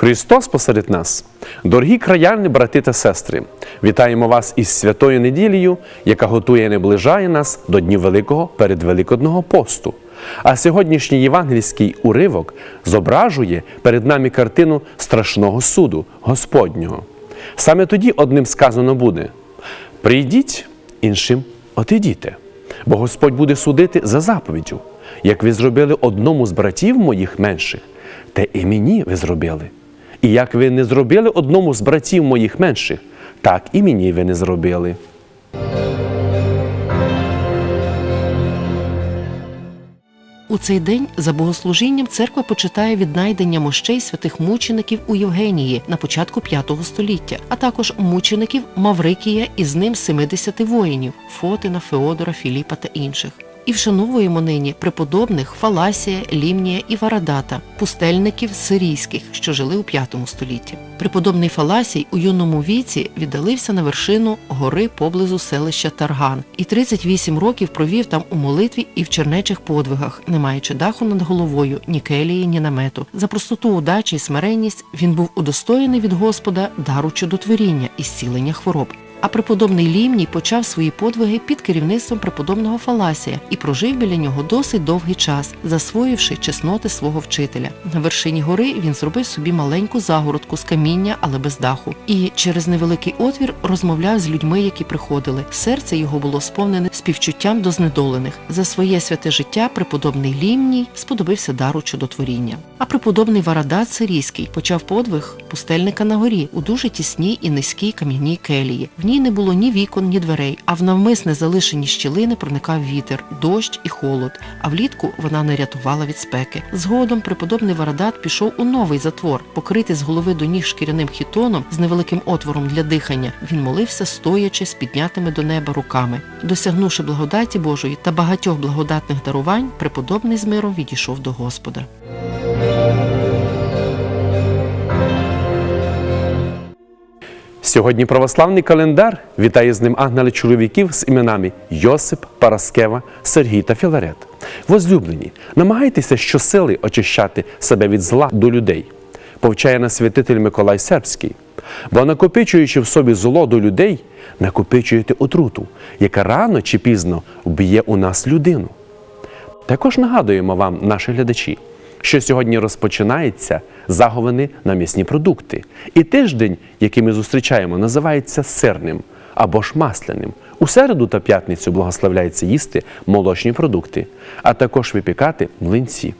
Христос посеред нас, дорогі краяни, брати та сестри, вітаємо вас із святою неділею, яка готує і наближає нас до Днів Великого передвеликодного посту. А сьогоднішній євангельський уривок зображує перед нами картину страшного суду Господнього. Саме тоді одним сказано буде: прийдіть, іншим отидіте, бо Господь буде судити за заповіддю. Як ви зробили одному з братів моїх менших, те і мені ви зробили. І як ви не зробили одному з братів моїх менших, так і мені ви не зробили. У цей день за богослужінням церква почитає віднайдення мощей святих мучеників у Євгенії на початку V століття, а також мучеників Маврикія і з ним 70 воїнів Фотина, Феодора, Філіпа та інших. І вшановуємо нині преподобних Фаласія, Лімнія і Варадата, пустельників сирійських, що жили у V столітті. Преподобний Фаласій у юному віці віддалився на вершину гори поблизу селища Тарган і 38 років провів там у молитві і в чернечих подвигах, не маючи даху над головою, ні келії, ні намету. За простоту удачі і смиренність він був удостоєний від Господа дару чудотворіння і зцілення хвороб. А преподобний Лімній почав свої подвиги під керівництвом преподобного Фаласія і прожив біля нього досить довгий час, засвоївши чесноти свого вчителя. На вершині гори він зробив собі маленьку загородку з каміння, але без даху, і через невеликий отвір розмовляв з людьми, які приходили. Серце його було сповнене співчуттям до знедолених. За своє святе життя преподобний Лімній сподобився дару чудотворіння. А преподобний Варадат Сирійський почав подвиг пустельника на горі у дуже тісній і низькій кам'яній келії. В ній не було ні вікон, ні дверей, а в навмисне залишені щілини проникав вітер, дощ і холод. А влітку вона не рятувала від спеки. Згодом преподобний Варадат пішов у новий затвор, покритий з голови до ніг шкіряним хітоном з невеликим отвором для дихання. Він молився, стоячи з піднятими до неба руками. Досягнувши благодаті Божої та багатьох благодатних дарувань, преподобний з миром відійшов до Господа. Сьогодні православний календар вітає з ним ангели чоловіків з іменами Йосип, Параскева, Сергій та Філарет. Возлюблені, намагайтеся щосили очищати себе від зла до людей, повчає нас святитель Миколай Сербський. Бо накопичуючи в собі зло до людей, накопичуєте отруту, яка рано чи пізно вб'є у нас людину. Також нагадуємо вам, наші глядачі, що сьогодні розпочинається заговини на м'ясні продукти. І тиждень, який ми зустрічаємо, називається сирним або ж масляним. У середу та п'ятницю благословляється їсти молочні продукти, а також випікати млинці.